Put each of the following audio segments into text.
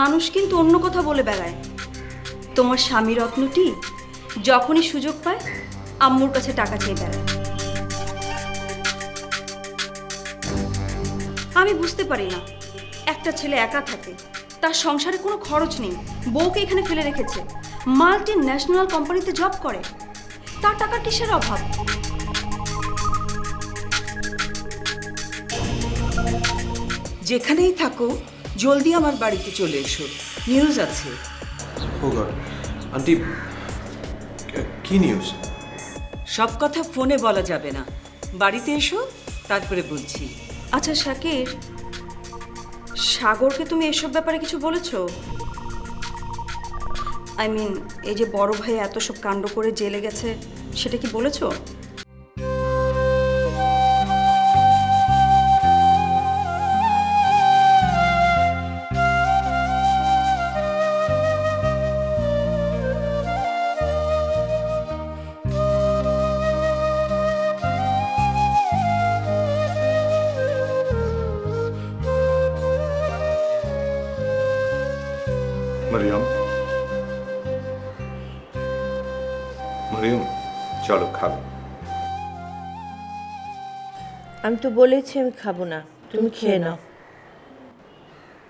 মানুষ কিন্তু অন্য কথা বলে বেড়ায়। তোমার স্বামী রত্নটি যখনই সুযোগ পায়, আম্মুর কাছে টাকা চেয়ে বেড়ায়। আমি বুঝতে পারি না, একটা ছেলে একা থাকে, তার সংসারে কোনো খরচ নেই, বউকে এখানে ফেলে রেখেছে মাল্টি ন্যাশনাল কোম্পানিতে জব করে, তার টাকা কিসের অভাব? যেখানেই থাকো জলদি আমার বাড়িতে চলে এসো। নিউজ আছে। ও গড আন্টি কি নিউজ সব কথা ফোনে বলা যাবে না। বাড়িতে এসো তারপরে বলছি। আচ্ছা শাকির সাগরকে তুমি এসব ব্যাপারে কিছু বলেছ? আই মিন এই যে বড় ভাই এত সব কাণ্ড করে জেলে গেছে সেটা কি বলেছ? মরিয়ম মরিয়ম চলো খাব। আমি তো বলেছি আমি খাব না তুমি খেয়ে নাও।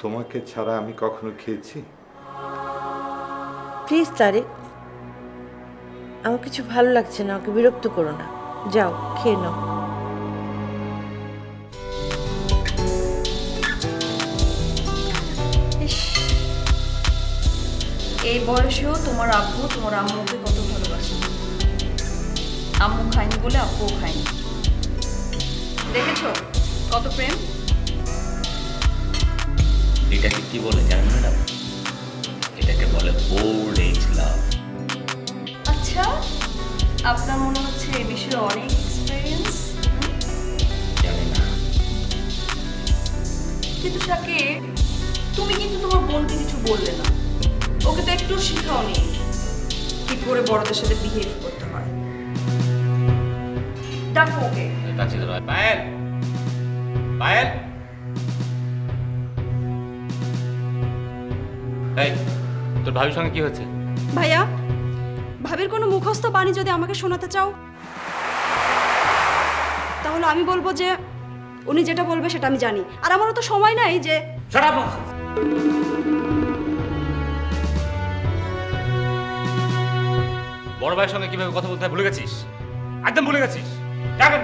তোমাকে ছাড়া আমি কখনো খেয়েছি? প্লিজ তারেক আমার কিছু ভালো লাগছে না ওকে বিরক্ত করো না। যাও খেয়ে নাও। এই বয়সেও তোমার আব্বু তোমার আম্মুকে কত ভালোবাসে? আম্মু খায়নি বলে আব্বুও খায়নি। দেখেছ কত প্রেম? এটাকে কি বলে জানেন ম্যাডাম এটাকে বলে ওল্ড এজ লাভ আচ্ছা আপনার মনে হচ্ছে এই বিষয়ে অনেক এক্সপিরিয়েন্স জানি না। কিন্তু সাকে তুমি কিন্তু তোমার বোনকে কিছু বললে না। ওকে তো একটু শিখাওনি। কি করে বড়দের সাথে বিহেভ করতে হয়। ডাকো ওকে। কাছে ধরো পায়েল! পায়েল! এই তোর ভাবির সঙ্গে কি হচ্ছে ভাইয়া ভাবির কোনো মুখস্থ বাণী যদি আমাকে শোনাতে চাও তাহলে আমি বলব যে উনি যেটা বলবে সেটা আমি জানি। আর আমারও তো সময় নাই যে বড় ভাইয়ের সঙ্গে কীভাবে কথা বলতে হয় ভুলে গেছিস? একদম ভুলে গেছিস। টাকা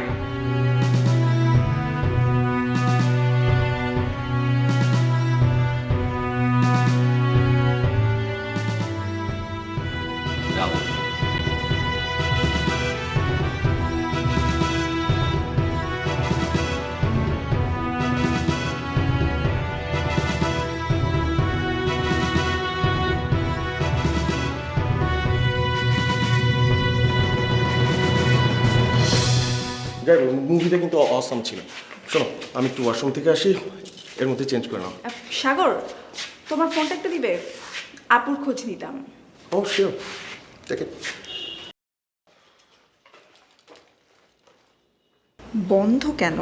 যাই হোক মুভিটা কিন্তু অসম ছিল। শোনো আমি একটু ওয়াশরুম থেকে আসি এর মধ্যে চেঞ্জ করে নাও। সাগর তোমার ফোনটা একটু দিবে? আপুর খোঁজ নিতাম। ও শিওর দেখে বন্ধ কেন?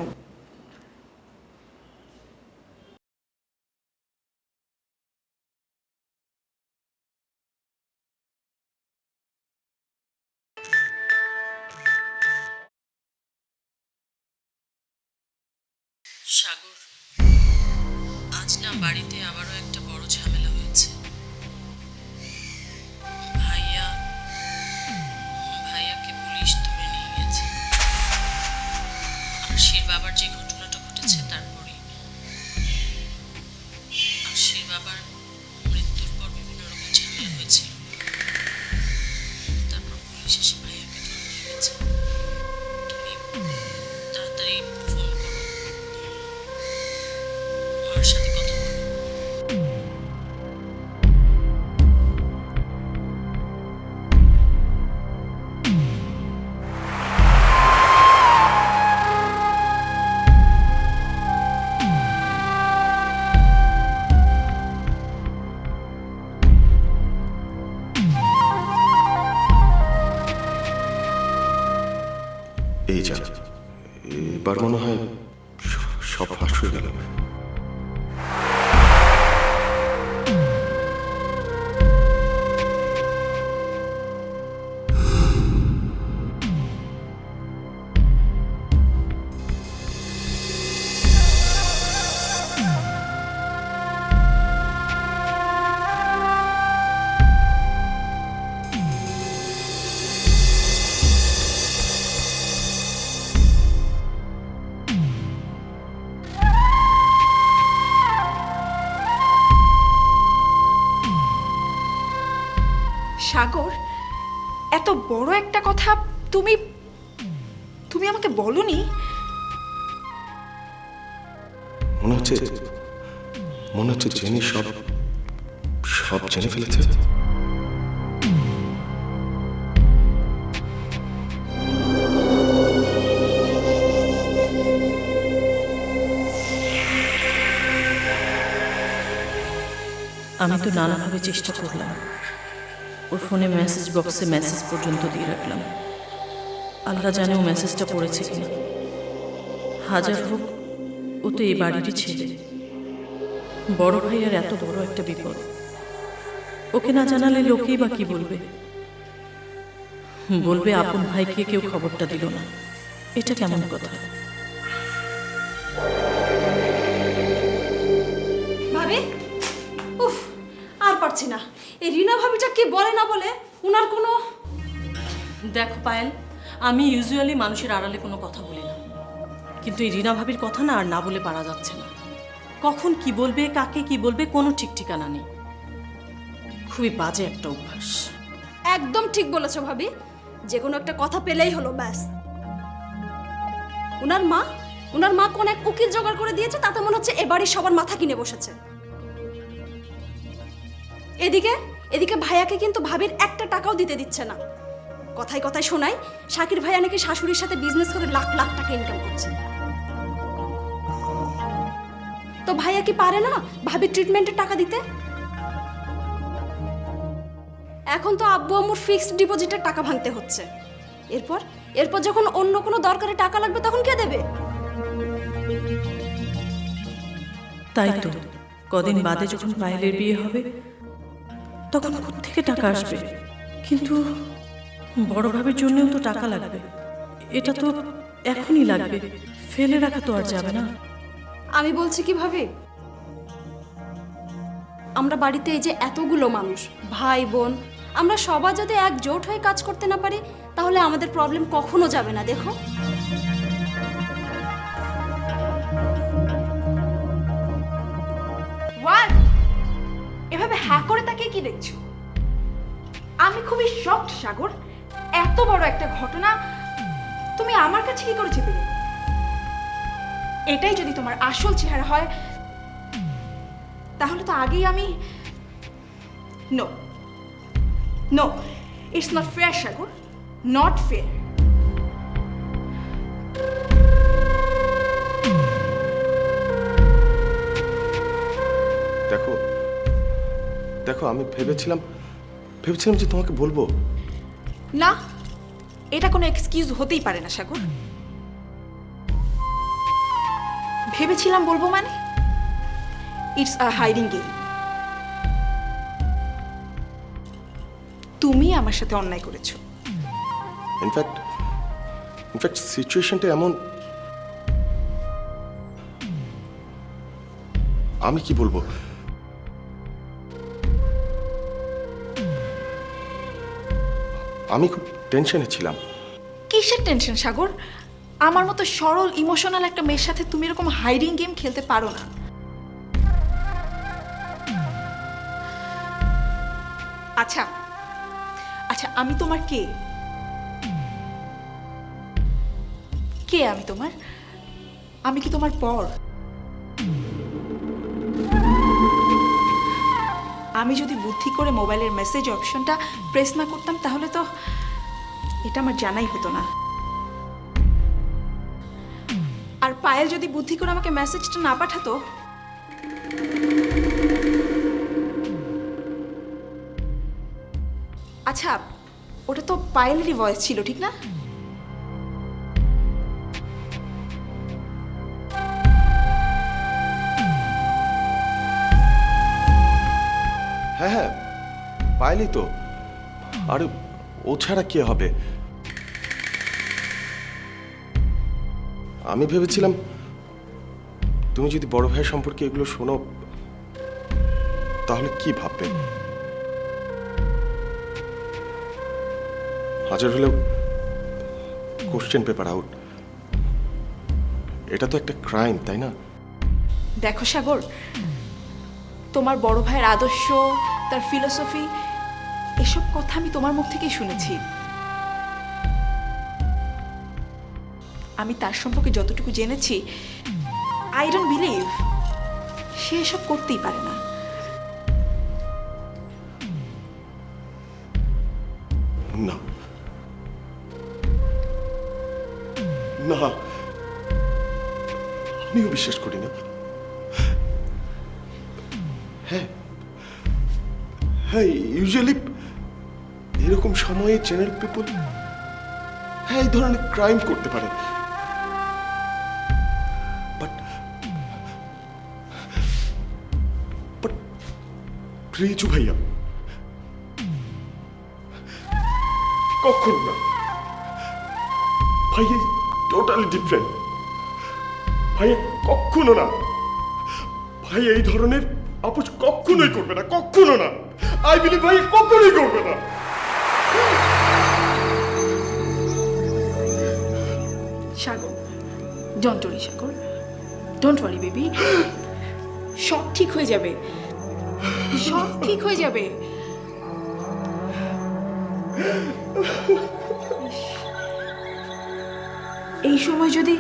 সাগর, আজ না বাড়িতে আবারও একটা বড় ঝামেলা হয়েছে। ভাইয়া, ভাইয়াকে পুলিশ ধরে নিয়ে গেছে। আরশির বাবার যে ঘটনাটা 会社と এত বড় একটা কথা তুমি তুমি আমাকে বলনি? মনে হচ্ছে মনে হচ্ছে জেনি সব সব জেনে ফেলেছে। আমি তো নানাভাবে চেষ্টা করলাম। ওর ফোনে মেসেজ বক্সে মেসেজ পর্যন্ত দিয়ে রাখলাম। আল্লাহ জানে ও মেসেজটা পড়েছে কিনা। হাজার হোক, ও তো এই বাড়িরই ছেলে। বড় ভাইয়ের এত বড় একটা বিপদ। ওকে না জানালে লোকেই বা কি বলবে? বলবে, আপন ভাইকে কেউ খবরটা দিল না। এটা কেমন কথা? উফ, আর পারছি না। এই রিনা ভাবিটা কি বলে না বলে? ওনার কোনো দেখো পায়েল, আমি ইউজুয়ালি মানুষের আড়ালে কোনো কথা বলি না। কিন্তু এই রিনা ভাবির কথা না আর না বলে পারা যাচ্ছে না। কখন কি বলবে, কাকে কি বলবে, কোনো ঠিক ঠিকানা নেই। খুবই বাজে একটা অভ্যাস। একদম ঠিক বলেছ ভাবি। যে কোনো একটা কথা পেলেই হলো, ব্যাস। ওনার মা ওনার মা কোন এক উকিল জোগাড় করে দিয়েছে, তাতে মনে হচ্ছে এবারই সবার মাথা কিনে বসেছে। এদিকে এদিকে ভাইয়াকে কিন্তু ভাবির একটা টাকাও দিতে দিচ্ছে না। কথায় কথায় শোনাই শাকির ভাইয়া নাকি শাশুড়ির সাথে বিজনেস করে লাখ লাখ টাকা ইনকাম করছে। তো ভাইয়া কি পারে না ভাবির ট্রিটমেন্টের টাকা দিতে? এখন তো আব্বু আম্মুর ফিক্সড ডিপোজিটের টাকা ভাঙতে হচ্ছে। এরপর এরপর যখন অন্য কোনো দরকারে টাকা লাগবে তখন কে দেবে? তাই তো। কদিন বাদে যখন পায়েলের বিয়ে হবে তখন থেকে টাকা আসবে? কিন্তু বড় ভাবের জন্যও তো টাকা লাগবে। এটা তো এখনই লাগবে। ফেলে রাখা তো আর যাবে না। আমি বলছি কীভাবে? আমরা বাড়িতে এই যে এতগুলো মানুষ, ভাই, বোন, আমরা সবাই যদি একজোট হয়ে কাজ করতে না পারি, তাহলে আমাদের প্রবলেম কখনো যাবে না, দেখো। হা করে তাকে কি দেখছ? আমি খুবই শকড সাগর। এত বড় একটা ঘটনা, তুমি আমার কাছে কি করে চেপে এটাই যদি তোমার আসল চেহারা হয়, তাহলে তো আগেই আমি no no it's not fair Sagar. Not fair দেখো আমি ভেবেছিলাম ভেবেছিলাম যে তোমাকে বলব। না এটা কোনো এক্সকিউজ হতেই পারে না সাগর। ভেবেছিলাম বলব মানে? ইটস আ হাইডিং গেম তুমি আমার সাথে অন্যায় করেছ। ইনফ্যাক্ট ইনফ্যাক্ট সিচুয়েশনটা এমন আমি কি বলব? আমি খুব টেনশনে ছিলাম। কিসের টেনশন সাগর? আমার মতো সরল ইমোশনাল একটা মেয়ের সাথে তুমি এরকম হাইডিং গেম খেলতে পারো না। আচ্ছা আচ্ছা আমি তোমার কে? কে আমি তোমার? আমি কি তোমার পর আমি যদি বুদ্ধি করে মোবাইলের মেসেজ অপশনটা প্রেস না করতাম, তাহলে তো এটা আমার জানাই হতো না। আর পায়েল যদি বুদ্ধি করে আমাকে মেসেজটা না পাঠাতো? আচ্ছা ওটা তো পায়েলেরই ভয়েস ছিল, ঠিক না? হ্যাঁ হ্যাঁ পাইলি তো। আর, ও ছাড়া কে হবে? আমি ভেবেছিলাম, তুমি যদি বড় ভাই সম্পর্কে এগুলো শোনো, তাহলে কি ভাববে? হাজার হলেও কোশ্চেন পেপার আউট এটা তো একটা ক্রাইম তাই না? দেখো সাগর তোমার বড় ভাইয়ের আদর্শ, তার ফিলোসফি এসব কথা আমি তোমার মুখ থেকেই শুনেছি। আমি তার সম্পর্কে যতটুকু জেনেছি আই ডোন্ট বিলিভ সে এসব করতেই পারে না। না। না। আমিও বিশ্বাস করি না। হ্যাঁ ইউজুয়ালি এরকম সময়ে চ্যানেল পিপল হ্যাঁ এই ধরনের ক্রাইম করতে পারে। বাট বাট রিজু ভাইয়া, কখন না। ভাই টোটালি ডিফারেন্ট ভাই কখনো না। ভাই এই ধরনের আপোষ কখনোই করবে না, কখনো না। আই বিলিভ ভাই কখনোই করবে না। Sagar don't worry Sagar. Don't worry baby সব ঠিক হয়ে যাবে। সব ঠিক হয়ে যাবে। এই সময় যদি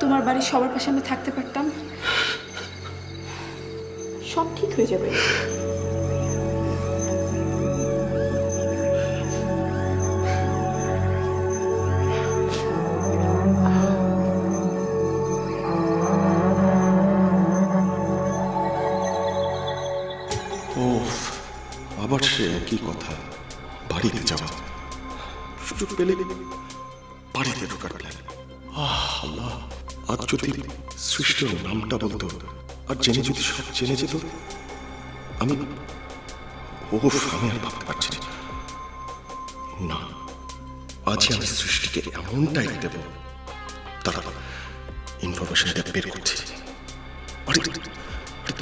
তোমার বাড়ির সবার পাশে আমি থাকতে পারতাম, সব ঠিক হয়ে যাবে। বাড়িতে যাওয়া সুযোগ পেলে বাড়িতে ঢোকার প্ল্যান আল্লাহ আজ যদি সৃষ্টির নামটা বলতো, আর জেনে যদি সব জেনে যেত, আমি ও আমি আর ভাবতে পারছি না। আজ আমি সৃষ্টিকে এমনটাই দেব, তারা ইনফরমেশনটা বের করছে। আরে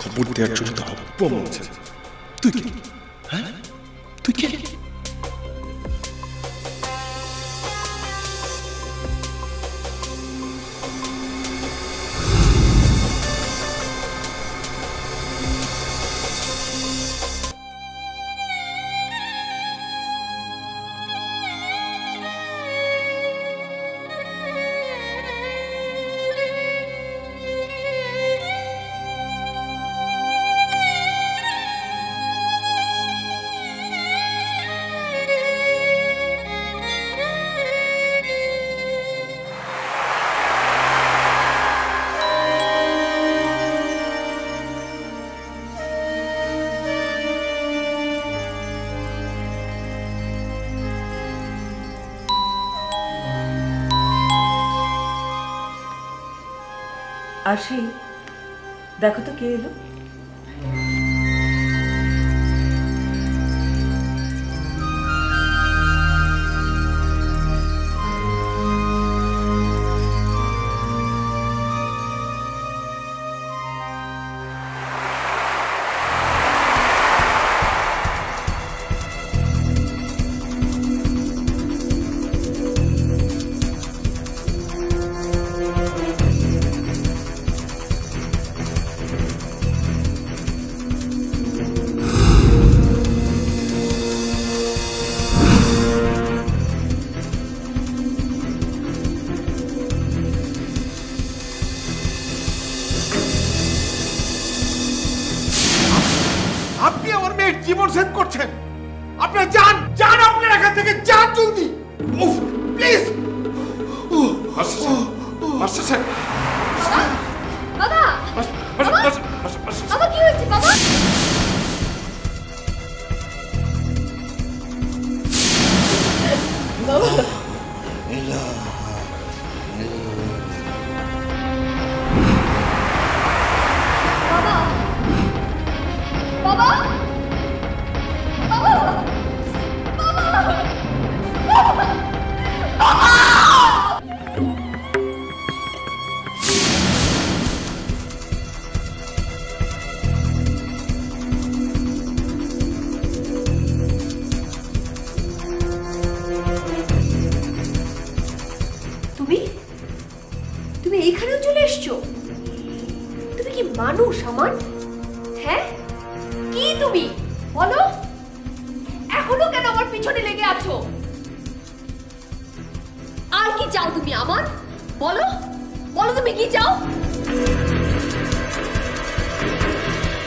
খবর দেওয়ার জন্য তো অপমান তুই কি? হ্যাঁ? তুই কে? আসি দেখো তো কে এলো। চাও তুমি আমার? বলো বলো তুমি কি চাও?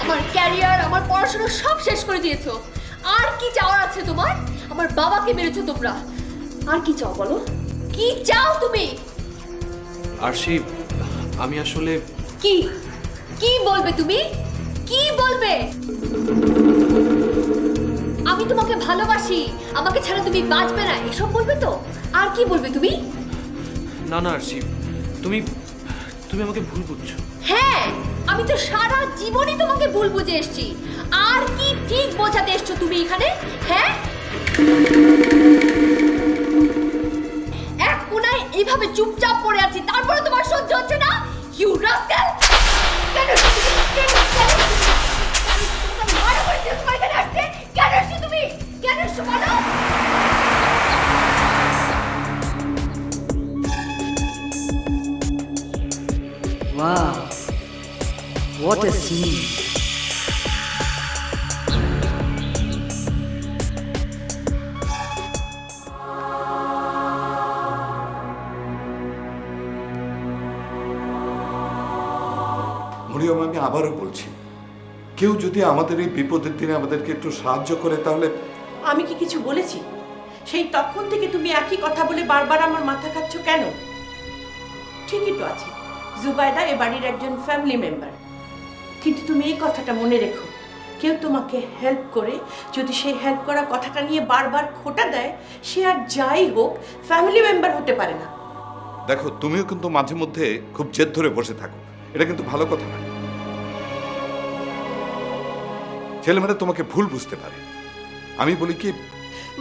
আমার ক্যারিয়ার আমার পড়াশোনা সব শেষ করে দিয়েছ। আর কি চাওয়ার আছে তোমার? আমার বাবাকে মেরেছো তোমরা। আর কি চাও বলো? কি চাও তুমি? আরশি আমি আসলে কি? কি বলবে তুমি? কি বলবে? আমি তোমাকে ভালোবাসি। আমাকে ছাড়া তুমি বাঁচবে না। এসব বলবে তো? আর কি বলবে তুমি? না না আরশি তুমি তুমি আমাকে ভুল বুঝছ। হ্যাঁ আমি তো সারা জীবনই তোমাকে ভুল বুঝে এসেছি। আর কি ঠিক বোঝাতে এসছো তুমি এখানে? হ্যাঁ? এক কোনায় এইভাবে চুপচাপ পড়ে আছি, তারপরে তোমার সহ্য হচ্ছে না? ইউ রাস্কেল কেন এসেছ তুমি? কেন? এসেছ? কেন Wow, what a scene. Mariam আমি আবারও বলছি কেউ যদি আমাদের এই বিপদের দিনে আমাদেরকে একটু সাহায্য করে তাহলে আমি কি কিছু বলেছি? সেই তখন থেকে তুমি একই কথা বলে বারবার আমার মাথা খাচ্ছ কেন? ঠিকই তো আছে। জুবাইদা এ বাড়ির একজন ফ্যামিলি মেম্বার কিন্তু তুমি এই কথাটা মনে রেখো। কেউ তোমাকে হেল্প করে যদি সেই হেল্প করা কথাটা নিয়ে বারবার খোটা দেয় সে আর যাই হোক ফ্যামিলি মেম্বার হতে পারে না। দেখো তুমিও কিন্তু মাঝে মধ্যে খুব জেদ ধরে বসে থাকো। এটা কিন্তু ভালো কথা না। ছেলেমেয়েরা তোমাকে ভুল বুঝতে পারে। আমি বলি কি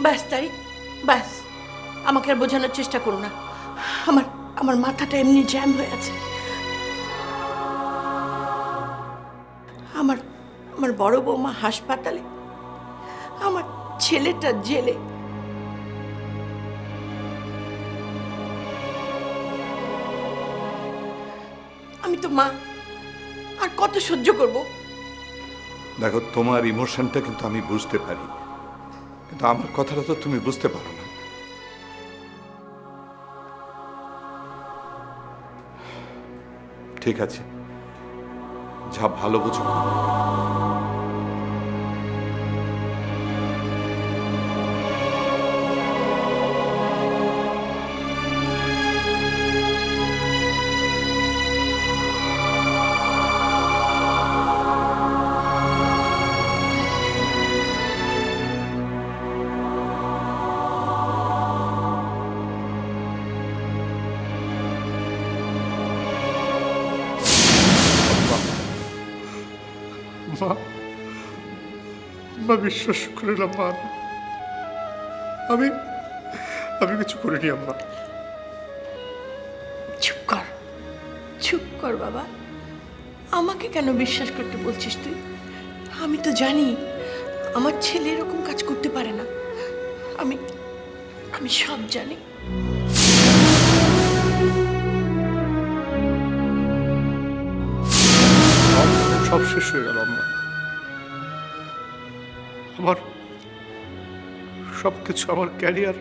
ব্যাস তাই ব্যাস। আমাকে আর বোঝানোর চেষ্টা করো না। আমার আমার মাথাটা এমনি জ্যাম হয়ে আছে। আমার বড় বৌমা হাসপাতালে, আমার ছেলেটা জেলে। আমি তো মা, আর কত সহ্য করব? দেখো, তোমার ইমোশনটা কিন্তু আমি বুঝতে পারি, কিন্তু আমার কথাটা তো তুমি বুঝতে পারো না। ঠিক আছে, যা ভালো বুঝো। বিশ্বাস করে না মা। আমি আমি কিছু করিনি আম্মা। চুপ কর চুপ কর বাবা। আমাকে কেন বিশ্বাস করতে বলছিস তুই? আমি তো জানি আমার ছেলে এরকম কাজ করতে পারে না। আমি আমি সব জানি। সব সব শেষ হয়ে গেল আম্মা। আমার সব কিছু আমার ক্যারিয়ার।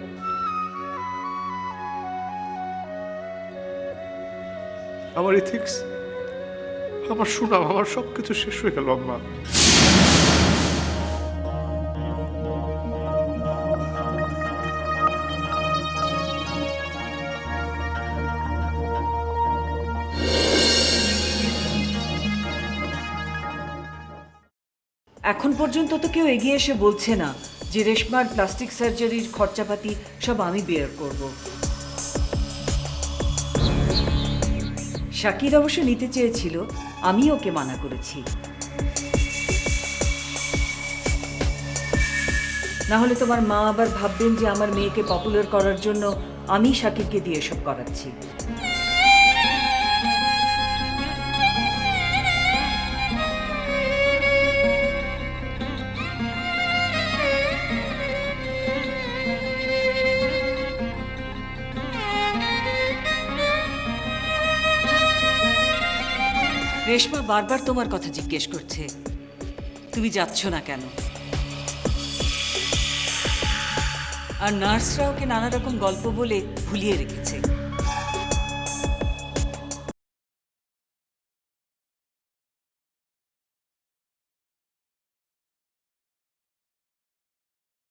আমার ইথিক্স আমার সুনাম, আমার সব কিছু শেষ হয়ে গেল, আম্মা। এখন পর্যন্ত তো কেউ এগিয়ে এসে বলছে না। যে রেশমার প্লাস্টিক সার্জারির খরচাপাতি সব আমি বেয়ার করব। শাকির অবশ্য নিতে চেয়েছিল, আমি ওকে মানা করেছি। না হলে তোমার মা আবার ভাববেন যে আমার মেয়েকে পপুলার করার জন্য আমি শাকিরকে দিয়ে এসব করাচ্ছি। রেশমা বারবার তোমার কথা জিজ্ঞেস করছে। তুমি যাচ্ছ না কেন? আর নার্সরা ওকে নানা রকম গল্প বলে ভুলিয়ে রেখেছে।